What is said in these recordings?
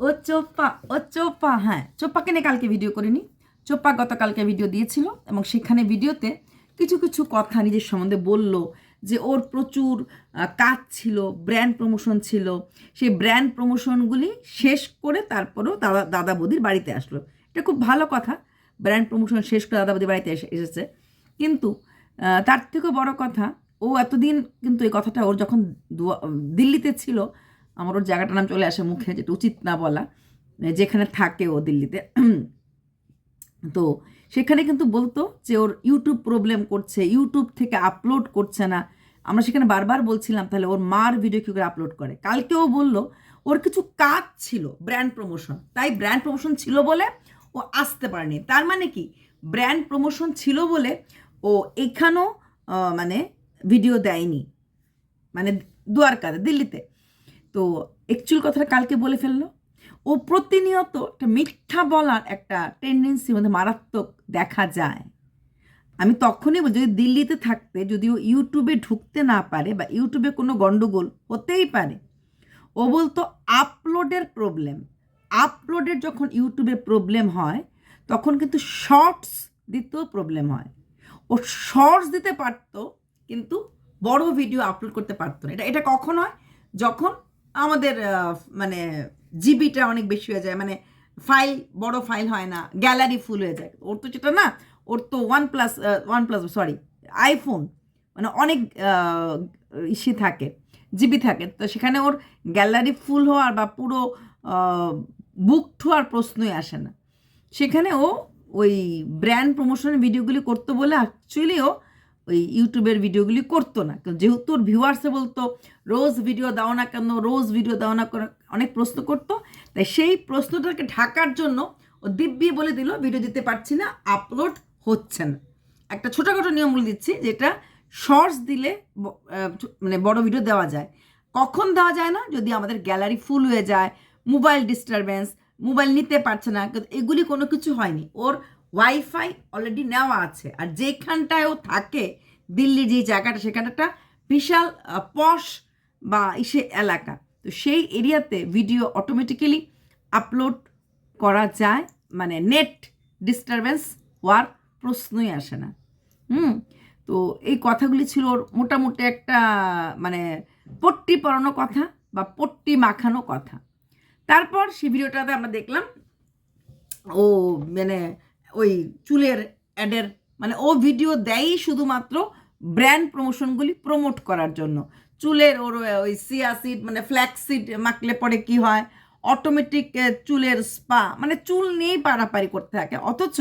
ও চোপ্পা ও চোপ্পা হ্যাঁ চোপ্পাকে নিয়ে কালকে ভিডিও করিনি। চোপ্পা গতকালকে ভিডিও দিয়েছিল এবং সেখানে ভিডিওতে কিছু কিছু কথা নিজের সম্বন্ধে বলল যে ওর প্রচুর কাজ ছিল ব্র্যান্ড প্রমোশন ছিল। সেই ব্র্যান্ড প্রমোশনগুলি শেষ করে তারপরেও দাদা দাদা বৌদির বাড়িতে আসলো। এটা খুব ভালো কথা। ব্র্যান্ড প্রমোশন শেষ করে দাদা বৌদির বাড়িতে এসে- এসেছে। কিন্তু তার থেকেও বড় কথা, ও এতদিন কিন্তু এই কথাটা ওর যখন দিল্লিতে ছিল আমার ওর জায়গাটার নাম চলে আসে মুখে, যেটা উচিত না বলা। যেখানে থাকে ও দিল্লিতে। তো সেখানে কিন্তু বলতো যে ওর ইউটিউব প্রবলেম করছে ইউটিউব থেকে আপলোড করছে না। আমরা সেখানে বারবার বলছিলাম, তাহলে ওর মার ভিডিও কী করে আপলোড করে? কালকেও বলল, ওর কিছু কাজ ছিল ব্র্যান্ড প্রমোশন তাই ব্র্যান্ড প্রমোশন ছিল বলে ও আসতে পারেনি। তার মানে কি? ব্র্যান্ড প্রমোশন ছিল বলে ও এখানেও মানে ভিডিও দেয়নি। মানে দুয়ারকাতে, দিল্লিতে। তো অ্যাকচুয়াল কথাটা কালকে বলে ফেলল। ও প্রতিনিয়ত একটা মিথ্যা বলার একটা টেন্ডেন্সির মধ্যে মারাত্মক দেখা যায়। আমি তখনই যদি দিল্লিতে থাকতে, যদি ও ইউটিউবে ঢুকতে না পারে বা ইউটিউবে কোনো গণ্ডগোল হতেই পারে, ও বলতো আপলোডের প্রবলেম আপলোডের যখন ইউটিউবে প্রবলেম হয়, তখন কিন্তু শর্টস দিতেও প্রবলেম হয়। ও শর্টস দিতে পারতো, কিন্তু বড় ভিডিও আপলোড করতে পারতো না। এটা এটা কখন হয়? যখন আমাদের মানে জিবিটা অনেক বেশি হয়ে যায়। মানে ফাইল, বড় ফাইল হয় না, গ্যালারি ফুল হয়ে যায়। ওর তো যেটা না, ওর তো one plus one plus sorry iPhone মানে অনেক ইসি থাকে, জিবি থাকে। তো সেখানে ওর গ্যালারি ফুল হওয়ার বা পুরো বুক হওয়ার প্রশ্নই আসে না। সেখানে ও ওই ব্র্যান্ড প্রমোশনের ভিডিওগুলি করতো বলে অ্যাকচুয়ালি ও ওই ইউটিউবের ভিডিওগুলি করতো না। যেহেতু ওর ভিউয়ার্সে বলতো, রোজ ভিডিও দাও না কেন? রোজ ভিডিও দাও না অনেক প্রশ্ন করতো। তাই সেই প্রশ্নটাকে ঢাকার জন্য ও দিব্যি বলে দিল ভিডিও দিতে পারছি না আপলোড হচ্ছে না। একটা ছোটোখাটো নিয়ম বলে দিচ্ছি, যেটা শর্টস দিলে মানে বড় ভিডিও দেওয়া যায়। কখন দেওয়া যায় না? যদি আমাদের গ্যালারি ফুল হয়ে যায় মোবাইল ডিস্টারবেন্স মোবাইল নিতে পারছে না এগুলি কোনো কিছু হয়নি। ওর ওয়াইফাই অলরেডি নেওয়া আছে। আর যেখানটায় ও থাকে, দিল্লি যে জায়গাটা সেখানে একটা বিশাল পশ বা ইসে এলাকা। তো সেই এরিয়াতে ভিডিও অটোমেটিক্যালি আপলোড করা যায়। মানে নেট ডিস্টারবেন্স হওয়ার প্রশ্নই আসে না। হুম? তো এই কথাগুলি ছিল ওর মোটামুটি একটা মানে পট্টি পরানো কথা বা পট্টি মাখানো কথা। তারপর সেই ভিডিওটাতে আমরা দেখলাম, ও মানে ওই চুলের অ্যাডের মানে ও ভিডিও দেয়ই শুধুমাত্র ব্র্যান্ড প্রমোশনগুলি প্রমোট করার জন্য। চুলের ওর, ওই সিয়াসিড মানে ফ্ল্যাক্সিড মাখলে পরে কি হয়? অটোমেটিক চুলের স্পা মানে চুল নিয়েই পারাপারি করতে থাকে। অথচ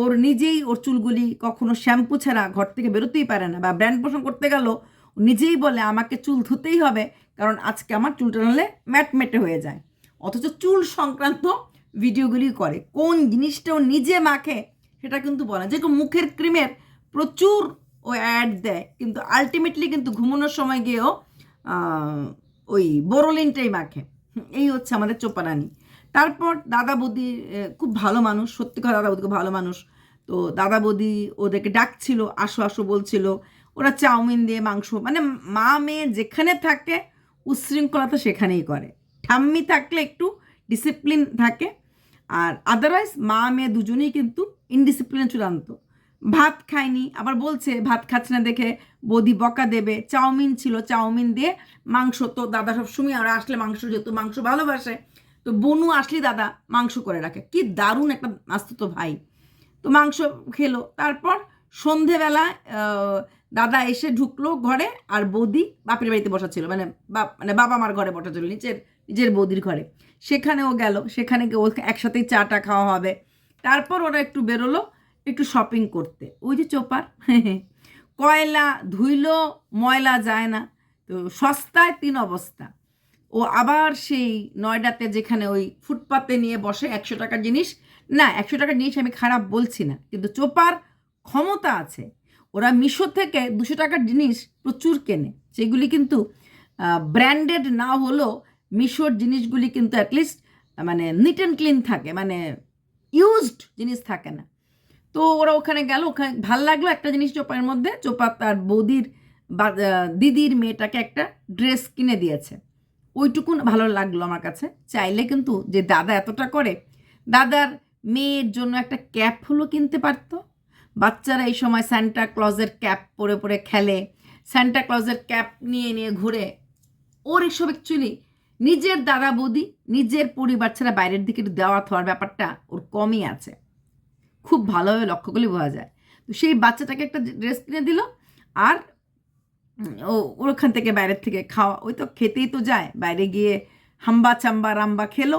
ওর নিজেই ওর চুলগুলি কখনো শ্যাম্পু ছাড়া ঘর থেকে বেরোতেই পারে না বা ব্র্যান্ড পোষণ করতে গেল নিজেই বলে, আমাকে চুল ধুতেই হবে, কারণ আজকে আমার চুলটা নাহলে ম্যাট মেটে হয়ে যায়। অথচ চুল সংক্রান্ত ভিডিওগুলি করে, কোন জিনিসটা ও নিজে মাখে, সেটা কিন্তু বলে। যেরকম মুখের ক্রিমের প্রচুর ও অ্যাড দেয়, কিন্তু আলটিমেটলি কিন্তু ঘুমানোর সময় গিয়েও ওই বোরোলিনটাই মাখে। এই হচ্ছে আমাদের চোপারানি তারপর দাদা বৌদি খুব ভালো মানুষ, সত্যি কথা দাদা বৌদি খুব ভালো মানুষ। তো দাদা বৌদি ওদেরকে ডাকছিল, আসো আসো বলছিল। ওরা চাউমিন দিয়ে মাংস মানে মা মেয়ে যেখানে থাকে, উচ্ছৃঙ্খলতা সেখানেই করে। ঠাম্মি থাকলে একটু ডিসিপ্লিন থাকে আর আদারওয়াইজ মা মেয়ে দুজনেই কিন্তু ইনডিসিপ্লিনে চূড়ান্ত। ভাত খায়নি, আবার বলছে, ভাত খাচ্ছে না দেখে বৌদি বকা দেবে। চাউমিন ছিল, চাউমিন দিয়ে মাংস, তো দাদা সবসময় আর আসলে মাংস, যেহেতু মাংস ভালোবাসে, তো বনু আসলে দাদা মাংস করে রাখে। কি দারুণ একটা তো ভাই। তো মাংস খেলো, তারপর সন্ধেবেলা দাদা এসে ঢুকলো ঘরে, আর বৌদি বাপের বাড়িতে বসা ছিল মানে মানে বাবা মার ঘরে বসা ছিল, নিজের নিজের বৌদির ঘরে। সেখানেও গেল, সেখানে গিয়ে একসাথেই চাটা খাওয়া হবে। তারপর ওরা একটু বেরোলো, একটু শপিং করতে। ওই যে চোপার, কয়লা ধুইলো, ময়লা যায় না। তো সস্তায় তিন অবস্থা। ও আবার সেই নয়ডাতে যেখানে ওই ফুটপাতে নিয়ে বসে একশো টাকার জিনিস, না, একশো টাকার জিনিস আমি খারাপ বলছি না, কিন্তু চোপার ক্ষমতা আছে। ওরা মিশো থেকে দুশো টাকার জিনিস প্রচুর কেনে। সেগুলি কিন্তু ব্র্যান্ডেড না হলেও মিশোর জিনিসগুলি কিন্তু অ্যাটলিস্ট মানে নিট অ্যান্ড ক্লিন থাকে মানে ইউজড জিনিস থাকে না। তো ওরা ওখানে গেল, ওখানে ভালো লাগল একটা জিনিস চোপার মধ্যে, চোপা তার বৌদির দিদির মেয়েটাকে একটা ড্রেস কিনে দিয়েছে। ওইটুকুন ভালো লাগল আমার কাছে। চাইলে কিন্তু যে দাদা এতটা করে, দাদার মেয়ের জন্য একটা ক্যাপ হলো কিনতে পারতো। বাচ্চারা এই সময় স্যান্টা ক্লজের ক্যাপ পরে পরে খেলে স্যান্টা ক্লজের ক্যাপ নিয়ে নিয়ে ঘুরে, ওর এসব অ্যাকচুয়ালি নিজের দাদা বৌদি, নিজের পরিবার ছাড়া বাইরের দিকে দেওয়া থাওয়ার ব্যাপারটা ওর কমই আছে। খুব ভালোভাবে লক্ষ্য করলে বোঝা যায়। তো সেই বাচ্চাটাকে একটা ড্রেস কিনে দিল আর, ও ওখান থেকে বাইরের থেকে খাওয়া। ওই তো খেতেই তো যায়। বাইরে গিয়ে হাম্বা চাম্বা রাম্বা খেলো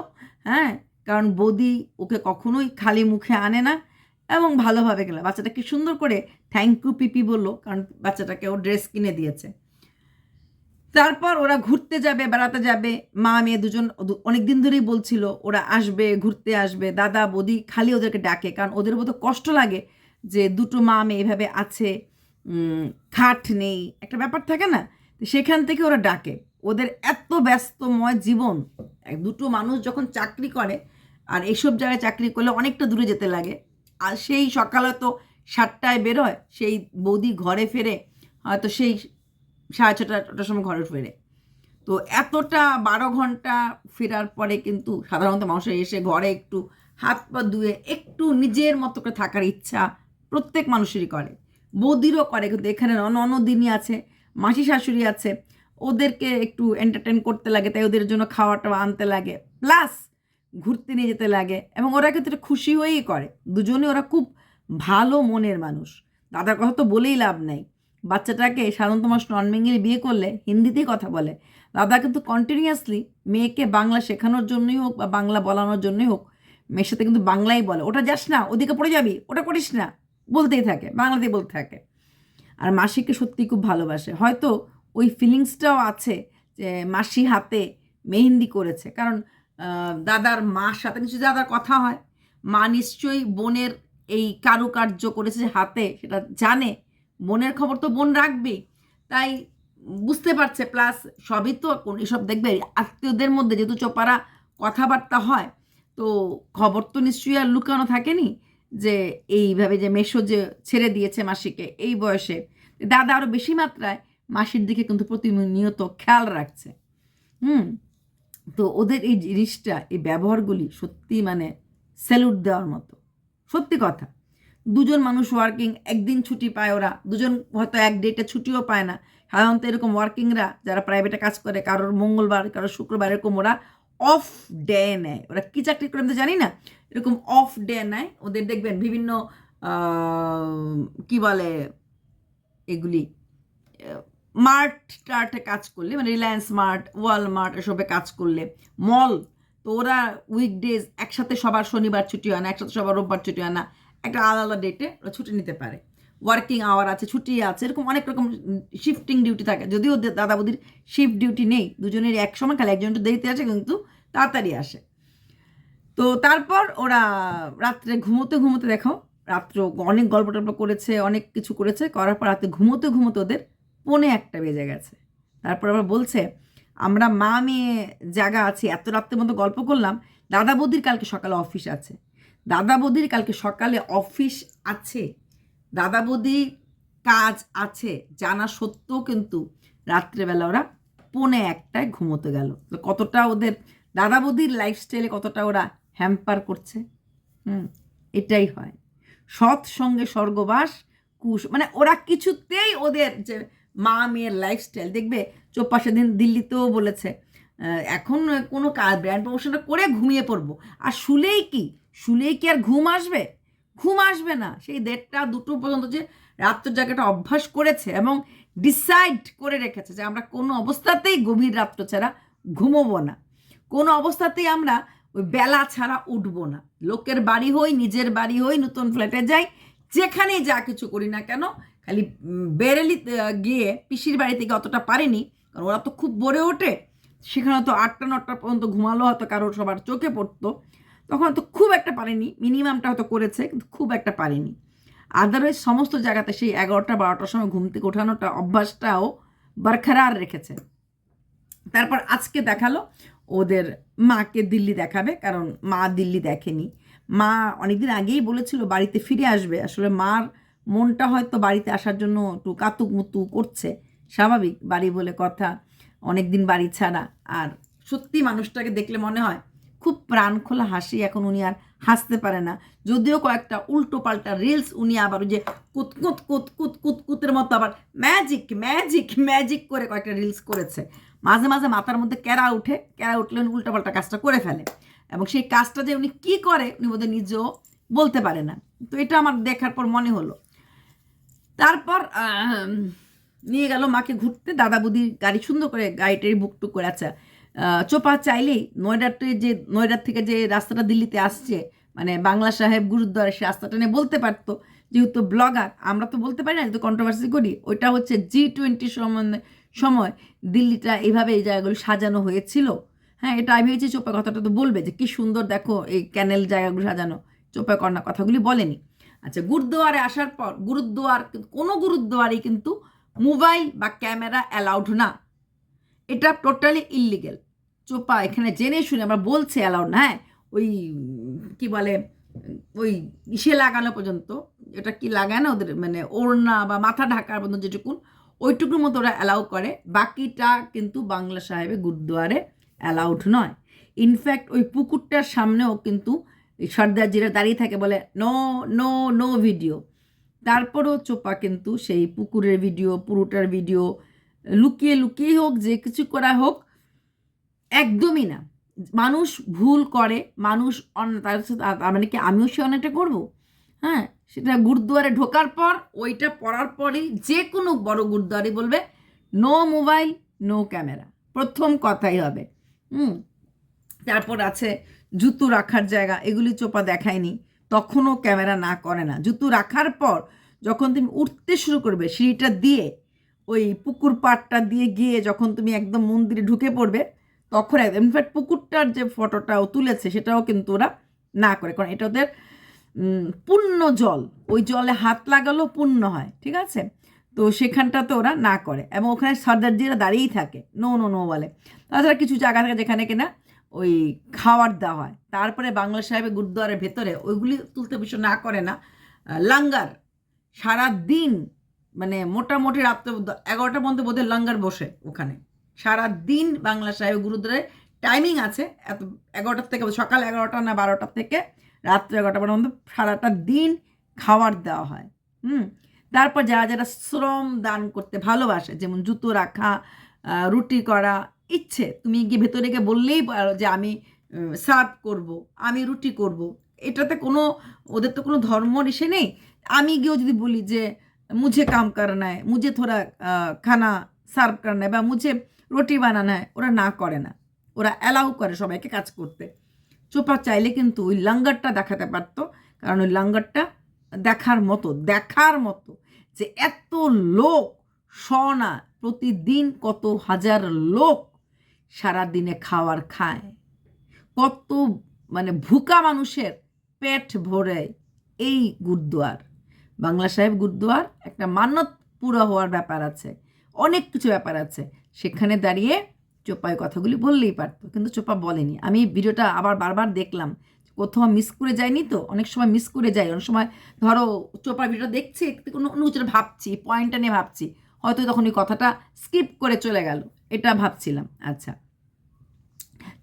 হ্যাঁ? কারণ বৌদি ওকে কখনোই খালি মুখে আনে না এবং ভালোভাবে গেল বাচ্চাটাকে সুন্দর করে থ্যাংক ইউ পিপি বলল, কারণ বাচ্চাটাকে ও ড্রেস কিনে দিয়েছে। তারপর ওরা ঘুরতে যাবে, বেড়াতে যাবে। মা, মেয়ে দুজন অনেক দিন ধরেই বলছিল, ওরা আসবে, ঘুরতে আসবে। দাদা, বৌদি খালি ওদেরকে ডাকে, কারণ ওদের মতো কষ্ট লাগে যে দুটো মা, মেয়ে এভাবে আছে খাট নেই, একটা ব্যাপার থাকে না? তো সেখান থেকে ওরা ডাকে। ওদের এত ব্যস্তময় জীবন দুটো মানুষ যখন চাকরি করে, আর এইসব জায়গায় চাকরি করলে অনেকটা দূরে যেতে লাগে। আর সেই সকালে তো সাতটায় বেরোয়, সেই বৌদি ঘরে ফেরে, হয়তো সেই সাড়ে ছটা ছটার সময় ঘরে ফেরে তো এতটা বারো ঘণ্টা ফেরার পরে কিন্তু সাধারণত মানুষের এসে ঘরে একটু হাত পা ধুয়ে একটু নিজের মতো করে থাকার ইচ্ছা প্রত্যেক মানুষেরই করে। বৌদিরও করে কিন্তু এখানে ননদিনী আছে, মাসি শাশুড়ি আছে, ওদেরকে একটু এন্টারটেন করতে লাগে, তাই ওদের জন্য খাওয়াটা আনতে লাগে। প্লাস ঘুরতে নিয়ে যেতে লাগে এবং ওরা এটা খুশি হয়েই করে। দুজনে ওরা খুব ভালো মনের মানুষ। দাদার কথা তো বলেই লাভ নাই। বাচ্চাটাকে সাধারণত মানুষ নন বেঙ্গলি বিয়ে করলে হিন্দিতেই কথা বলে। দাদা কিন্তু কন্টিনিউয়াসলি মেয়েকে বাংলা শেখানোর জন্যই হোক বা বাংলা বলানোর জন্যই হোক, মেয়ের সাথে কিন্তু বাংলাই বলে। ওটা যাস না, ওদিকে পড়ে যাবি, ওটা করিস না, বলতেই থাকে, বাংলাতেই বলতে থাকে। আর মাসিকে সত্যি খুব ভালোবাসে। হয়তো ওই ফিলিংসটাও আছে যে মাসি হাতে মেহেন্দি করেছে। কারণ দাদার মার সাথে কিছু দাদার কথা হয়। মা নিশ্চয়ই বোনের এই কারুকার্য করেছে যে হাতে, সেটা জানে। বোনের খবর তো বোন রাখবেই তাই বুঝতে পারছে প্লাস সবই তো কোন এসব দেখবে, আত্মীয়দের মধ্যে যেহেতু চোপারা কথাবার্তা হয়, তো খবর তো নিশ্চয়ই আর লুকানো থাকেনি যে এইভাবে যে মেশো যে ছেড়ে দিয়েছে মাসিকে এই বয়সে। দাদা আরও বেশি মাত্রায় মাসির দিকে কিন্তু প্রতিনিয়ত খেয়াল রাখছে। হুম, তো ওদের এই জিনিসটা, এই ব্যবহারগুলি সত্যি মানে স্যালুট দেওয়ার মতো। সত্যি কথা। দুজন মানুষ ওয়ার্কিং একদিন ছুটি পায় ওরা। দুজন হয়তো এক ডেটে ছুটিও পায় না। সাধারণত এরকম ওয়ার্কিংরা যারা প্রাইভেটে কাজ করে, কারোর মঙ্গলবার, কারোর শুক্রবার এরকম ওরা অফ ডে নেয়। ওরা কী চাকরি করে আমি জানি না। এরকম অফ ডে নেয়। ওদের দেখবেন বিভিন্ন কি বলে এগুলি মার্ট টার্টে কাজ করলে মানে রিলায়েন্স মার্ট ওয়ালমার্ট এসবে কাজ করলে। মল তো ওরা উইকডেজ একসাথে সবার শনিবার ছুটি হয় না, একসাথে সবার রোববার ছুটি হয় না। একটা আলাদা আলাদা ডেটে ওরা ছুটি নিতে পারে। ওয়ার্কিং আওয়ার আছে, ছুটি আছে, এরকম অনেক রকম শিফটিং ডিউটি থাকে। যদিও দাদা বৌদির শিফট ডিউটি নেই দুজনের এক সময়, খালি একজন একটু দেরিতে আসে, কিন্তু তাড়াতাড়ি আসে। তো তারপর ওরা রাত্রে ঘুমোতে ঘুমোতে দেখো, রাত্র অনেক গল্প টল্প করেছে, অনেক কিছু করেছে, করার পর রাতে ঘুমোতে ঘুমোতে ওদের পৌনে একটা বেজে গেছে। তারপর আবার বলছে, আমরা মা মেয়ে জায়গা আছি, এত রাত্রের মতো গল্প করলাম দাদা বৌদির কালকে সকালে অফিস আছে। দাদা বৌদির কালকে সকালে অফিস আছে। দাদা বৌদির কাজ আছে, জানা সত্ত্বেও কিন্তু রাত্রেবেলা ওরা পৌনে একটায় ঘুমোতে গেল। কতটা ওদের দাদা বৌদির লাইফস্টাইলে কতটা ওরা হ্যাম্পার করছে? হুম, এটাই হয়। সৎ সঙ্গে স্বর্গবাস, কুশ মানে ওরা কিছুতেই ওদের যে মা মেয়ের লাইফস্টাইল দেখবে চোপ্পা সেদিন দিল্লিতেও বলেছে এখন কোনো ব্র্যান্ড প্রমোশনটা করে ঘুমিয়ে পড়ব। আর শুলেই কি? শুলেই কি আর ঘুম আসবে? ঘুম আসবে না। সেই দেড়টা, দুটো পর্যন্ত যে রাত্র জায়গাটা অভ্যাস করেছে এবং ডিসাইড করে রেখেছে যে আমরা কোনো অবস্থাতেই গভীর রাত্র ছাড়া ঘুমোবো না। কোনো অবস্থাতেই আমরা ওই বেলা ছাড়া উঠবো না। লোকের বাড়ি হই, নিজের বাড়ি হই, নতুন ফ্ল্যাটে যাই, যেখানেই যা কিছু করি না কেন, খালি বেরেলি গিয়ে পিসির বাড়ি থেকে অতটা পারেনি, কারণ ওরা তো খুব বড়ে ওঠে। সেখানে তো আটটা, নটা পর্যন্ত ঘুমালো, হয়তো কারোর সবার চোখে পড়তো। তখন তো খুব একটা পারেনি মিনিমামটা হয়তো করেছে, কিন্তু খুব একটা পারেনি। আদারওয়াইজ সমস্ত জায়গাতে সেই এগারোটা বারোটার সময় ঘুম থেকে ওঠানোটা অভ্যাসটাও বরকরার রেখেছে। তারপর আজকে দেখাল, ওদের মাকে দিল্লি দেখাবে, কারণ মা দিল্লি দেখেনি। মা অনেকদিন আগেই বলেছিল বাড়িতে ফিরে আসবে, আসলে মার মনটা হয়তো বাড়িতে আসার জন্য একটু কাতুক মুতু করছে, স্বাভাবিক, বাড়ি বলে কথা অনেক দিন বাড়ি ছাড়া। আর সত্যি মানুষটাকে দেখলে মনে হয় খুব প্রাণ খোলা হাসি এখন উনি আর হাসতে পারে না। যদিও কয়েকটা উল্টো পাল্টা রিলস উনি আবার ওই যে কুতকুত কুতকুত কুত কুত কুত কুতের মতো আবার ম্যাজিক ম্যাজিক ম্যাজিক করে কয়েকটা রিলস করেছে। মাঝে মাঝে মাথার মধ্যে ক্যারা উঠে ক্যারা উঠলে উনি উল্টো পাল্টা কাজটা করে ফেলে। এবং সেই কাজটা যে উনি কী করে, উনি বোধহয় নিজেও বলতে পারে না। তো এটা আমার দেখার পর মনে হলো। তারপর নিয়ে গেল মাকে ঘুরতে। দাদা বুদি গাড়ি সুন্দর করে গাড়িটারি বুক টুক করে আচ্ছা চোপা চাইলেই নয়ডাতে যে, নয়ডার থেকে যে রাস্তাটা দিল্লিতে আসছে মানে বাংলা সাহেব গুরুদ্বারা সে রাস্তাটা নিয়ে বলতে পারতো, যেহেতু ব্লগার, আমরা তো বলতে পারি না, যেহেতু কন্ট্রোভার্সি করি, ওইটা হচ্ছে জি টোয়েন্টি সম্বন্ধে সময় দিল্লিটা এইভাবে এই জায়গাগুলো সাজানো হয়েছিল। হ্যাঁ এটা আমি ভেবেছি চোপা কথাটা তো বলবে যে, কি সুন্দর দেখো এই ক্যানেল জায়গাগুলো সাজানো, চোপা কন্যা কথাগুলি বলেনি। আচ্ছা গুরুদ্বারে আসার পর, গুরুদ্বার, কোনো গুরুদ্বারই কিন্তু মোবাইল বা ক্যামেরা অ্যালাউড না। এটা টোটালি ইলিগেল চোপা, এখানে জেনে শুনে আমরা বলছে অ্যালাউড না হ্যাঁ? ওই, কি বলে, ওই ইসে লাগানো পর্যন্ত, এটা কি লাগায় না ওদের মানে ওড়না বা মাথা ঢাকার পর্যন্ত যেটুকুন, ওইটুকুর মতো ওরা অ্যালাউ করে। বাকিটা কিন্তু বাংলা সাহেবে গুরুদুয়ারে অ্যালাউড নয়। ইনফ্যাক্ট ওই পুকুরটার সামনেও কিন্তু সর্দারজিরা দাঁড়িয়ে থাকে বলে নো নো নো ভিডিও তারপরেও চোপা কিন্তু সেই পুকুরের ভিডিও পুরোটার ভিডিও লুকিয়ে লুকিয়ে হোক, যে কিছু করা হোক, একদমই না। মানুষ ভুল করে, মানুষ তার সাথে মানে কি আমিও সে অনেকটা করব? হ্যাঁ সেটা গুরুদুয়ারে ঢোকার পর, ওইটা পড়ার পরেই যে কোনো বড় গুরুদ্বারে বলবে, নো মোবাইল, নো ক্যামেরা। প্রথম কথাই হবে। হুম, তারপর আছে জুতো রাখার জায়গা, এগুলি চোপা দেখায়নি, তখনও ক্যামেরা না করে না। জুতো রাখার পর, যখন তুমি উঠতে শুরু করবে, সিঁড়িটা দিয়ে ওই পুকুর পাড়টা দিয়ে গিয়ে যখন তুমি একদম মন্দিরে ঢুকে পড়বে, তখন একদম ইনফ্যাক্ট পুকুরটার যে ফটোটা ও তুলেছে, সেটাও কিন্তু ওরা না করে। কারণ এটা ওদের পুণ্য জল। ওই জলে হাত লাগালেও পুণ্য হয়, ঠিক আছে? তো সেখানটাতে ওরা না করে। এবং ওখানে সর্দারজিরা দাঁড়িয়েই থাকে। নো নো নো বলে। তাছাড়া কিছু জায়গা থাকে যেখানে কিনা ওই খাওয়ার দেওয়া হয়। তারপরে বাংলা সাহেবের গুরুদ্বারের ভেতরে, ওইগুলি তুলতে বিষয় না করে না। লাঙ্গার সারা দিন মানে মোটামুটি রাত্রে এগারোটার মধ্যে বোধহয় লাঙ্গার বসে ওখানে। সারা দিন বাংলা সাহেব গুরুদ্বারে টাইমিং আছে, এত এগারোটার থেকে সকাল এগারোটা না বারোটার থেকে রাত্রে এগারোটা পর্যন্ত সারাটা দিন খাবার দেওয়া হয়। হুম? তারপর যারা যারা শ্রম দান করতে ভালোবাসে, যেমন জুতো রাখা রুটি করা, ইচ্ছে, তুমি গিয়ে ভেতরে গিয়ে বললেই পারো যে আমি সার্ভ করব, আমি রুটি করব। এটাতে কোনো, ওদের তো কোনো ধর্ম এসে নেই। আমি গিয়েও যদি বলি যে মুঝে কাম করনা है मुझे थोड़ा আহ, খানা সার্ভ করনা है বা মুঝে রুটি বানানা है ওরা না করে না ওরা অ্যালাউ করে সবাইকে কাজ করতে চোপা চাইলে কিন্তু ওই লাঙ্গারটা দেখাতে পারতো কারণ ওই লাঙ্গারটা দেখার মতো দেখার মতো যে এত লোক সনা প্রতিদিন কত হাজার লোক সারা দিনে খাওয়ার খায় কত মানে ভুকা মানুষের পেট ভরে এই গুরুদ্বার বাংলা সাহেব গুরুদ্বার একটা মান্যত পুরো হওয়ার ব্যাপার আছে। অনেক কিছু ব্যাপার আছে। সেখানে দাঁড়িয়ে চোপায় কথাগুলি বললেই পারতো, কিন্তু চোপা বলেনি। আমি ভিডিওটা আবার বারবার দেখলাম। কোথাও মিস করে যায়নি তো? অনেক সময় মিস করে যাই। অনেক সময় ধরো চোপার ভিডিও দেখছি, একটু কোনো অন্য কিছু ভাবছি পয়েন্টটা নিয়ে ভাবছি। হয়তো তখন ওই কথাটা স্কিপ করে চলে গেল। এটা ভাবছিলাম। আচ্ছা।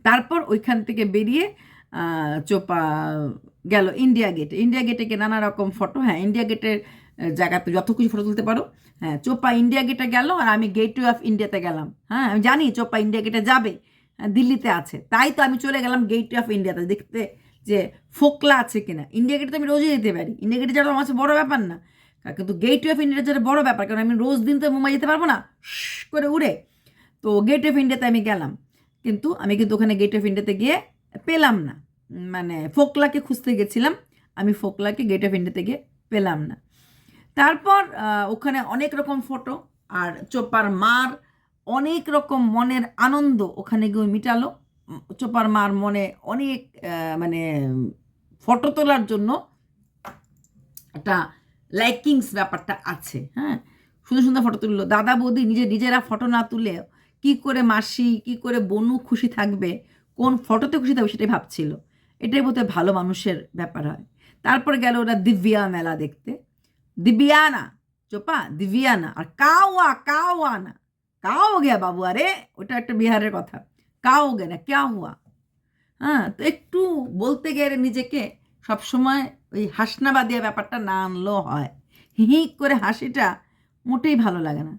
তারপর ওইখান থেকে বেরিয়ে চোপা গেল ইন্ডিয়া গেটে ইন্ডিয়া গেটে গিয়ে নানা রকম ফটো হ্যাঁ ইন্ডিয়া গেটের জায়গাতে যত কিছু ফটো তুলতে পারো। হ্যাঁ চোপা ইন্ডিয়া গেটে গেল আর আমি গেটওয়ে অফ ইন্ডিয়াতে গেলাম। হ্যাঁ আমি জানি চোপা ইন্ডিয়া গেটে যাবে হ্যাঁ, দিল্লিতে আছে। তাই তো আমি চলে গেলাম গেটওয়ে অফ ইন্ডিয়াতে দেখতে যে ফোকলা আছে কিনা। ইন্ডিয়া গেটে তো আমি রোজই যেতে পারি। ইন্ডিয়া গেটে যাওয়া আমার বড় ব্যাপার না। কিন্তু গেটওয়ে অফ ইন্ডিয়া যেটা বড় ব্যাপার কারণ আমি রোজ দিন তো মুম্বাই যেতে পারব না। করে উড়ে। তো গেট অফ ইন্ডিয়াতে আমি গেলাম। কিন্তু আমি কিন্তু ওখানে গেট অফ ইন্ডিয়াতে গিয়ে পেলাম না। মানে ফোকলাকে খুঁজতে গেছিলাম, আমি ফোকলাকে গেট অফ ইন্ডিয়াতে গিয়ে পেলাম না। তারপর ওখানে অনেক রকম ফটো আর চোপার মার অনেক রকম মনের আনন্দ ওখানে গিয়ে মিটালো। চোপার মার মনে অনেক মানে ফটো তোলার জন্য একটা লাইকিংস ব্যাপারটা আছে হ্যাঁ? সুন্দর সুন্দর ফটো তুললো। দাদা বৌদি নিজে নিজেরা ফটো না তুলে কি করে মাসি, কি করে বনু খুশি থাকবে কোন ফটোতে খুশি থাকবে সেটাই ভাবছিল। এটাই বোধহয় ভালো মানুষের ব্যাপার হয়। তারপর গেল ওরা দিব্যা মেলা দেখতে। দিব্যানা চোপা দিব্যানা আর কাওয়া কাওয়ানা কাও গিয়া বাবু, আরে ওটা একটা বিহারের কথা। কাও গে না ক্যা হুয়া হ্যাঁ তো একটু বলতে গেলে নিজেকে সবসময় ওই হাসনাবাদিয়া ব্যাপারটা না আনলেও হয়। হি করে হাসিটা মোটেই ভালো লাগে না।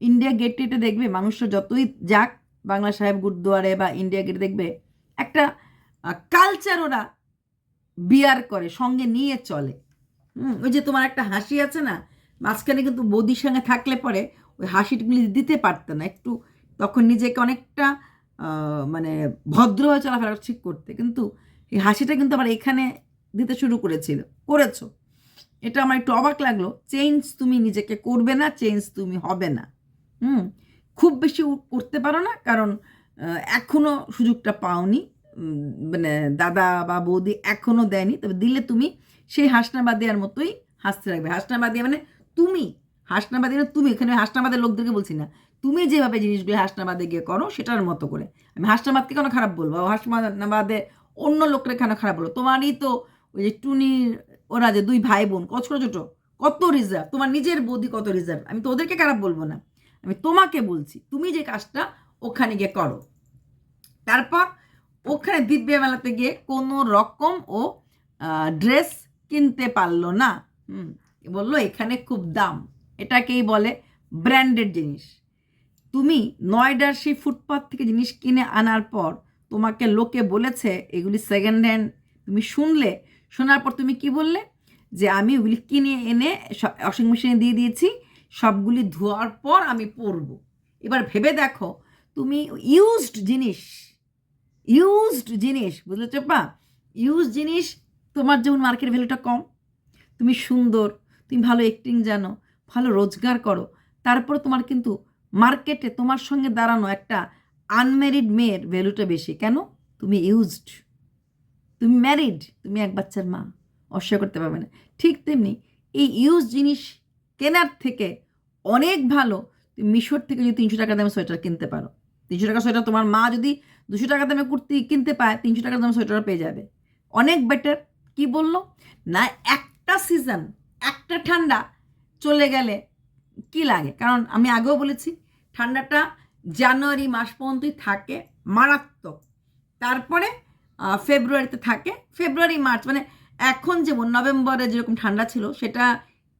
ইন্ডিয়া গেটটিতে দেখবে মানুষরা যতই যাক বাংলা সাহেব গুরুদুয়ারে বা ইন্ডিয়া গেটে দেখবে একটা কালচার ওরা বিয়ার করে সঙ্গে নিয়ে চলে। হুম, ওই যে তোমার একটা হাসি আছে না মাঝখানে কিন্তু বৌদির সঙ্গে থাকলে পরে ওই হাসিগুলি দিতে পারতো না একটু তখন নিজেকে অনেকটা মানে ভদ্রভাবে চলাফেরা ঠিক করতে। কিন্তু এই হাসিটা কিন্তু আবার এখানে দিতে শুরু করেছিল করেছ। এটা আমার একটু অবাক লাগল চেঞ্জ তুমি নিজেকে করবে না চেঞ্জ তুমি হবে না। হুম খুব বেশি উ- করতে পারো না। কারণ আহ, এখনও সুযোগটা পাওনি। মানে দাদা বা বৌদি এখনও দেয়নি। তবে দিলে তুমি সেই হাসনাবাদিয়ার মতোই হাসতে রাখবে হাসনাবাদিয়া মানে তুমি হাসনাবাদী মানে তুমি। এখানে হাসনাবাদের লোকদেরকে বলছি না। তুমি যেভাবে জিনিসগুলো হাসনাবাদে গিয়ে করো সেটার মতো করে। আমি হাসনাবাদকে কেন খারাপ বলব? হাসনাবাদে অন্য লোকরা কেন খারাপ বলব? তোমারই তো ওই যে টুনির ওরা যে দুই ভাই বোন কত ছোটো ছোটো। কত রিজার্ভ তোমার নিজের বৌদি কত রিজার্ভ আমি তো ওদেরকে খারাপ বলব না। আমি তোমাকে বলছি, তুমি যে কাজটা ওখানে গিয়ে করো। তারপর ওখানে দিব্যা মেলাতে গিয়ে কোনো রকম ও ড্রেস কিনতে পারল না। হুম বলল, এখানে খুব দাম। এটাকেই বলে ব্র্যান্ডেড জিনিস। তুমি নয়ডার সেই ফুটপাথ থেকে জিনিস কিনে আনার পর তোমাকে লোকে বলেছে, এগুলি সেকেন্ড হ্যান্ড তুমি শুনলে, শোনার পর তুমি কি বললে? যে আমি ওগুলি কিনে এনে ওয়াশিং মেশিনে দিয়ে দিয়েছি সবগুলি ধোয়ার পর আমি পরবো। এবার ভেবে দেখো, তুমি ইউজড জিনিস ইউজড জিনিস, বুঝলে চোপা? ইউজ জিনিস, তোমার যেমন মার্কেট ভ্যালুটা কম, তুমি সুন্দর, তুমি ভালো অ্যাক্টিং জানো, ভালো রোজগার করো, তারপর তোমার কিন্তু মার্কেটে তোমার সঙ্গে দাঁড়ানো একটা আনম্যারিড মেয়ের ভ্যালুটা বেশি। কেন? তুমি ইউজড তুমি ম্যারিড তুমি এক বাচ্চার মা অস্বীকার করতে পারবে না। ঠিক তেমনি এই ইউজ জিনিস কেনার থেকে অনেক ভালো মিশোর থেকে যদি তিনশো টাকা দামে সোয়েটার কিনতে পারো। তিনশো টাকা সোয়েটার তোমার মা যদি দুশো টাকা দামে কুর্তি কিনতে পায়, তিনশো টাকা দামে সোয়েটার পেয়ে যাবে। অনেক বেটার কি বলল? না, একটা সিজন একটা ঠান্ডা চলে গেলে কি লাগে? কারণ আমি আগেও বলেছি, ঠান্ডাটা জানুয়ারি মাস পর্যন্তই থাকে, মারাত্মক। তারপরে ফেব্রুয়ারিতে থাকে, ফেব্রুয়ারি, মার্চ মানে এখন যেমন নভেম্বরে যেরকম ঠান্ডা ছিল, সেটা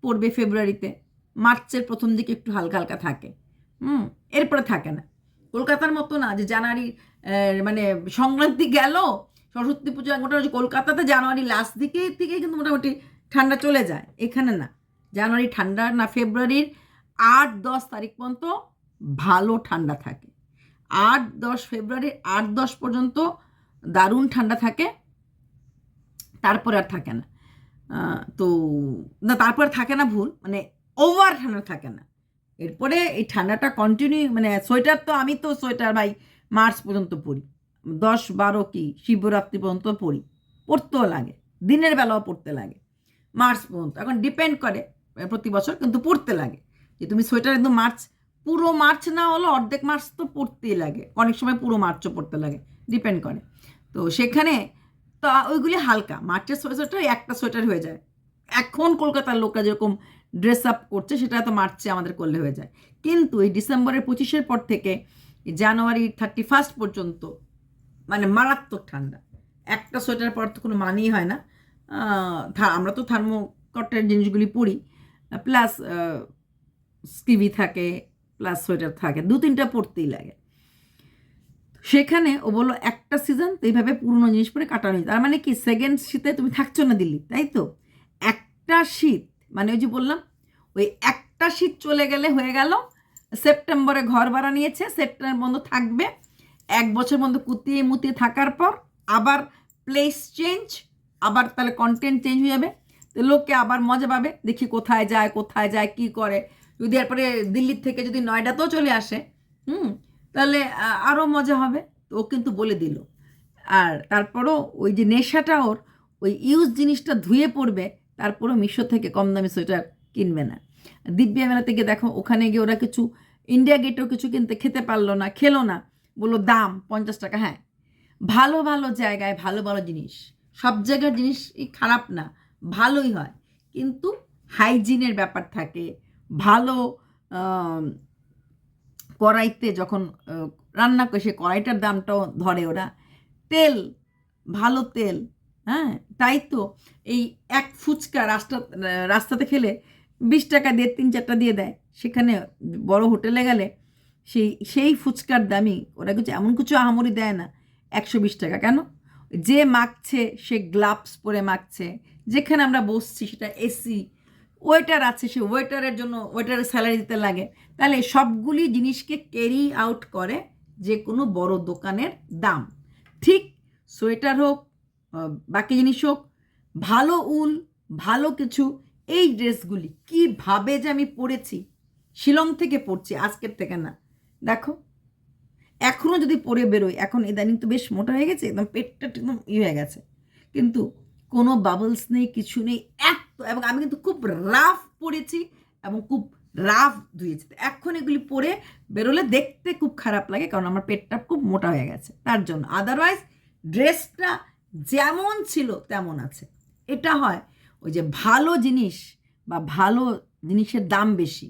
পড়বে ফেব্রুয়ারিতে। মার্চের প্রথম দিকে একটু হালকা হালকা থাকে। হুম, এরপরে থাকে না। কলকাতার মতো না যে জানুয়ারি মানে সংক্রান্তি গেল, সরস্বতী পুজো মোটামুটি কলকাতাতে জানুয়ারি লাস্ট দিকে থেকে কিন্তু মোটামুটি ঠান্ডা চলে যায়। এখানে না, জানুয়ারি ঠান্ডা না ফেব্রুয়ারির আট দশ তারিখ পর্যন্ত ভালো ঠান্ডা থাকে। আট দশ ফেব্রুয়ারির আট দশ পর্যন্ত দারুণ ঠান্ডা থাকে। তারপরে আর থাকে না। তো না, তারপর থাকে না ভুল মানে ওভার ঠান্ডা থাকে না। এরপরে এই ঠান্ডাটা কন্টিনিউ মানে সোয়েটার তো আমি তো সোয়েটার ভাই মার্চ পর্যন্ত পরি। দশ বারো কি, শিবরাত্রি পর্যন্ত পরি। পড়তেও লাগে, দিনের বেলাও পড়তে লাগে। মার্চ পর্যন্ত, এখন ডিপেন্ড করে প্রতি বছর, কিন্তু পড়তে লাগে। যে তুমি সোয়েটার একদম মার্চ, পুরো মার্চ না হলো অর্ধেক মার্চ তো পড়তেই লাগে। অনেক সময় পুরো মার্চও পড়তে লাগে ডিপেন্ড করে। তো সেখানে তো ওইগুলি হালকা। মার্চের সোয়েটার একটা সোয়েটার হয়ে যায়। এখন কলকাতার লোকরা যেরকম ড্রেস আপ করছে, সেটা তো মার্চে আমাদের করলে হয়ে যায়। কিন্তু এই ডিসেম্বরের পঁচিশের পর থেকে জানুয়ারি থার্টি ফার্স্ট পর্যন্ত মানে মারাত্মক ঠান্ডা। একটা সোয়েটার পর তো কোনো মানেই হয় না। আমরা তো থার্মোকটের জিনিসগুলি পরি। প্লাস স্কিভি থাকে প্লাস সোয়েটার থাকে। দু তিনটা পরতেই লাগে। সেখানে ও বলল, একটা সিজন তো এইভাবে পুরনো জিনিস পরে কাটানো। তার মানে কি সেকেন্ড শীতে তুমি থাকছো না দিল্লি, তাই তো? একটা শীত মানে ওই যে বললাম, ওই একটা শীত চলে গেলে হয়ে গেল, সেপ্টেম্বরে ঘর ভাড়া নিয়েছে, সেপ্টেম্বর বন্ধ থাকবে, এক বছর বন্ধ কুতিয়ে মুতিয়ে থাকার পর আবার প্লেস চেঞ্জ আবার তাহলে কন্টেন্ট চেঞ্জ হয়ে যাবে। তো লোককে আবার মজা পাবে, দেখি কোথায় যায় কোথায় যায়, কি করে? যদি এরপরে দিল্লির থেকে যদি নয়ডাতেও চলে আসে, হুম তাহলে আরও মজা হবে। তো ও কিন্তু বলে দিল। আর তারপরও ওই যে নেশাটা ওর, ওই ইউজ জিনিসটা ধুয়ে পড়বে, তারপরও মিশো থেকে কম দামি সোয়েটার কিনবে না। দিব্যা মেলা থেকে দেখো, ওখানে গিয়ে ওরা কিছু, ইন্ডিয়া গেটেও কিছু কিনতে খেতে পারল না, খেলো না। বলল, দাম, পঞ্চাশ টাকা। হ্যাঁ ভালো ভালো জায়গায় ভালো ভালো জিনিস। সব জায়গার জিনিসই খারাপ না, ভালোই হয়। কিন্তু হাইজিনের ব্যাপার থাকে, ভালো কড়াইতে যখন রান্না করে সে কড়াইটার দামটাও ধরে ওরা। তেল, ভালো তেল হ্যাঁ তাই তো। এই এক ফুচকা রাস্তা, রাস্তাতে খেলে বিশ টাকা দিয়ে, তিন চারটা দিয়ে দেয়। সেখানে বড় হোটেলে গেলে সেই সেই ফুচকার দামই। ওরা কিছু, এমন কিছু আহামরি দেয় না। একশো বিশ টাকা। কেন? যে মাখছে সে গ্লাভস পরে মাখছে। যেখানে আমরা বসছি সেটা এসি। ওয়েটার আছে, সে ওয়েটারের জন্য ওয়েটারের স্যালারি দিতে লাগে। তাহলে সবগুলি জিনিসকে ক্যারি আউট করে যে কোনো বড় দোকানের দাম। ঠিক সোয়েটার হোক বাকি জিনিস হোক, ভালো উল, ভালো কিছু, এই ড্রেসগুলি কীভাবে যে আমি পরেছি, শিলং থেকে পড়ছি আজকের থেকে না। দেখো এখনও যদি পরে বেরোই, এখন ইদানিং তো বেশ মোটা হয়ে গেছে, একদম পেটটা একদম ই হয়ে গেছে। কিন্তু কোনো বাবলস নেই, কিছু নেই এত এবং আমি কিন্তু খুব রাফ পরেছি এবং খুব রাফ ধুয়েছি। তো এখন এগুলি পরে বেরোলে দেখতে খুব খারাপ লাগে, কারণ আমার পেটটা খুব মোটা হয়ে গেছে। তার জন্য আদারওয়াইজ ড্রেসটা যেমন ছিল তেমন আছে। এটা হয় ওই যে ভালো জিনিস বা ভালো জিনিসের দাম বেশি,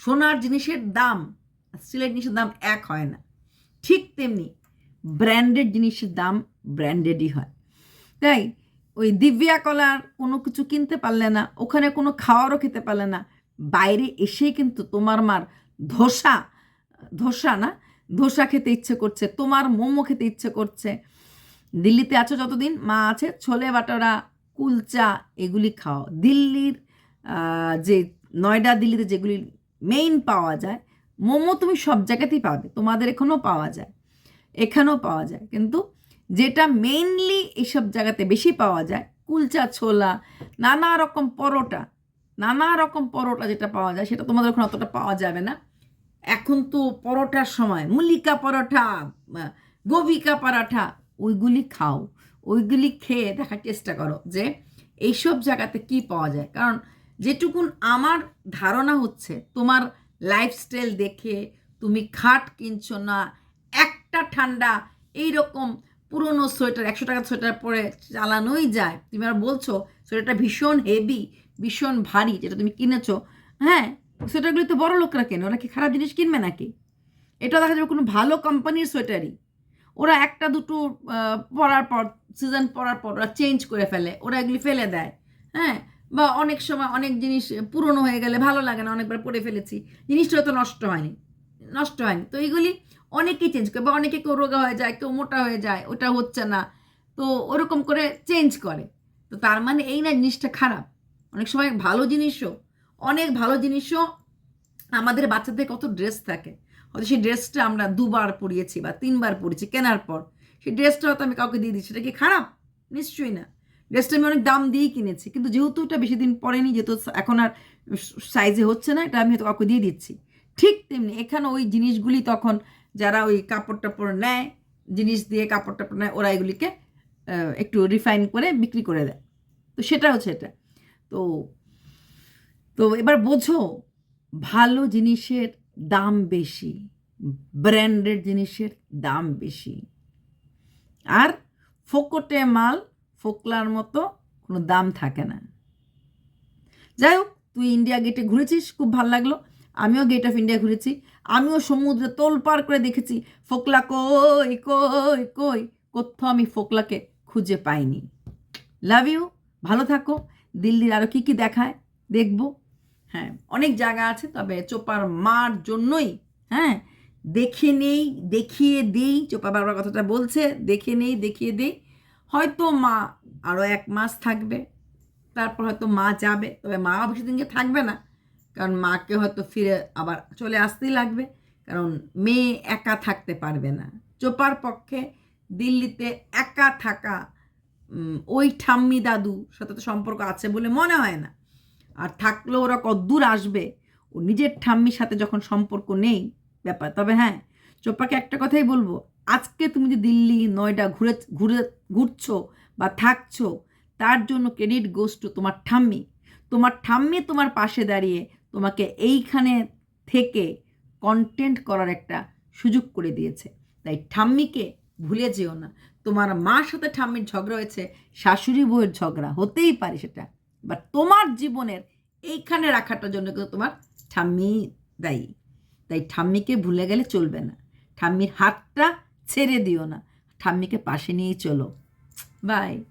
সোনার জিনিসের দাম স্টিলের জিনিসের দাম এক হয় না। ঠিক তেমনি ব্র্যান্ডেড জিনিসের দাম ব্র্যান্ডেডই হয়। তাই ওই দিব্যা কলার কোনো কিছু কিনতে পারলে না, ওখানে কোনো খাওয়ারও খেতে পারলে না। বাইরে এসেই কিন্তু তোমার মার ধোসা ধোসা না, ধোসা খেতে ইচ্ছে করছে, তোমার মোমো খেতে ইচ্ছে করছে। দিল্লিতে আছো যতদিন, মা আছে, ছোলে বাটারা, কুলচা, এগুলি খাও। দিল্লির যে নয়ডা দিল্লিতে যেগুলি মেইন পাওয়া যায়, মোমো তুমি সব জায়গাতেই পাবে, তোমাদের এখানেও পাওয়া যায়, এখানেও পাওয়া যায়। কিন্তু যেটা মেইনলি এইসব জায়গাতে বেশি পাওয়া যায়। কুলচা, ছোলা, নানা রকম পরোটা, নানা রকম পরোটা যেটা পাওয়া যায়, সেটা তোমাদের ওখানে অতটা পাওয়া যাবে না। এখন তো পরোটার সময় মুলিকা পরোটা গোবিকা পরাঠা ওইগুলি খাও। ওইগুলি খেয়ে দেখার চেষ্টা করো যে এইসব জায়গাতে কি পাওয়া যায়। কারণ যেটুকুন আমার ধারণা হচ্ছে, তোমার লাইফস্টাইল দেখে তুমি খাট কিনছো না, একটা ঠান্ডা এই রকম পুরনো সোয়েটার, একশো টাকার সোয়েটার পরে চালানোই যায়। তুমি আর বলছো, সোয়েটারটা ভীষণ হেভি ভীষণ ভারী, যেটা তুমি কিনেছো। হ্যাঁ সোয়েটারগুলি তো বড় লোকরা কেনে, ওরা কি খারাপ জিনিস কিনবে নাকি? এটা দেখা যাবে কোনো ভালো কোম্পানির সোয়েটারই। ওরা একটা, দুটো পরার পর সিজন পরার পর ওরা চেঞ্জ করে ফেলে, ওরা এগুলি ফেলে দেয়। হ্যাঁ বা অনেক সময় অনেক জিনিস পুরনো হয়ে গেলে ভালো লাগে না, অনেকবার পরে ফেলেছি, জিনিসটা তো নষ্ট হয়নি নষ্ট হয়নি। তো এইগুলি অনেকেই চেঞ্জ করে, বা অনেকে কেউ রোগা হয়ে যায়, কেউ মোটা হয়ে যায়, ওটা হচ্ছে না। তো ওরকম করে চেঞ্জ করে। তো তার মানে এই না জিনিসটা খারাপ। অনেক সময় ভালো জিনিসও, অনেক ভালো জিনিসও আমাদের বাচ্চাদের কত ড্রেস থাকে। হয়তো সেই ড্রেসটা আমরা দুবার পরিয়েছি বা তিনবার পরেছি কেনার পর। সেই ড্রেসটা হয়তো আমি কাউকে দিয়ে দিচ্ছি সেটা কি খারাপ? নিশ্চয়ই না। ড্রেসটা আমি অনেক দাম দিয়েই কিনেছি, কিন্তু যেহেতু এটা বেশি দিন পরেনি, যেহেতু এখন আর সাইজে হচ্ছে না, এটা আমি হয়তো কাউকে দিয়ে দিচ্ছি। ঠিক তেমনি এখানে ওই জিনিসগুলি তখন যারা ওই কাপড় টাপড় নেয়, জিনিস দিয়ে কাপড় টাপড় নেয়, ওরা এগুলিকে একটু রিফাইন করে বিক্রি করে দেয়। তো সেটা হচ্ছে এটা। তো তো এবার বোঝো, ভালো জিনিসের দাম বেশি ব্র্যান্ডেড জিনিসের দাম বেশি। আর ফোকটে মাল, ফোকলার মতো কোনো দাম থাকে না। যাই হোক, তুই ইন্ডিয়া গেটে ঘুরেছিস, খুব ভালো লাগল। আমিও গেট অফ ইন্ডিয়া ঘুরেছি, আমিও সমুদ্রে তোল পার করে দেখেছি, ফোকলা কই কই কই, কোথাও আমি ফোকলাকে খুঁজে পাইনি। লাভ ইউ ভালো থাকো, দিল্লির আরও কী কী দেখায় দেখব। হ্যাঁ অনেক জায়গা আছে, তবে চোপার মার জন্যই হ্যাঁ দেখে নেই, দেখিয়ে দেই, চোপা বারবার কথাটা বলছে, দেখে নেই, দেখিয়ে দেই। হয়তো মা আরও এক মাস থাকবে, তারপর হয়তো মা যাবে, তবে মা বেশি দিনকে থাকবে না। কারণ মাকে হয়তো ফিরে আবার চলে আসতেই লাগবে, কারণ মেয়ে একা থাকতে পারবে না। চোপার পক্ষে দিল্লিতে একা থাকা ওই ঠাম্মি দাদু সাথে তো সম্পর্ক আছে বলে মনে হয় না। আর থাকলেও ওরা কদ্দূর আসবে, ও নিজের ঠাম্মির সাথে যখন সম্পর্ক নেই, ব্যাপার। তবে হ্যাঁ চোপাকে একটা কথাই বলব, আজকে তুমি যে দিল্লি, নয়ডা ঘুরে ঘুরে, ঘুরছো বা থাকছো, তার জন্য ক্রেডিট গোস টু তোমার ঠাম্মি। তোমার ঠাম্মি তোমার পাশে দাঁড়িয়ে তোমাকে এইখানে থেকে কন্টেন্ট করার একটা সুযোগ করে দিয়েছে। তাই ঠাম্মিকে ভুলে যেও না। তোমার মার সাথে ঠাম্মির ঝগড়া হয়েছে, শাশুড়ি বউয়ের ঝগড়া হতেই পারে সেটা। বা তোমার জীবনের এইখানে রাখাটার জন্য কিন্তু তোমার ঠাম্মি দায়ী। তাই ঠাম্মিকে ভুলে গেলে চলবে না। ঠাম্মির হাতটা ছেড়ে দিও না। ঠাম্মিকে পাশে নিয়েই চলো। বাই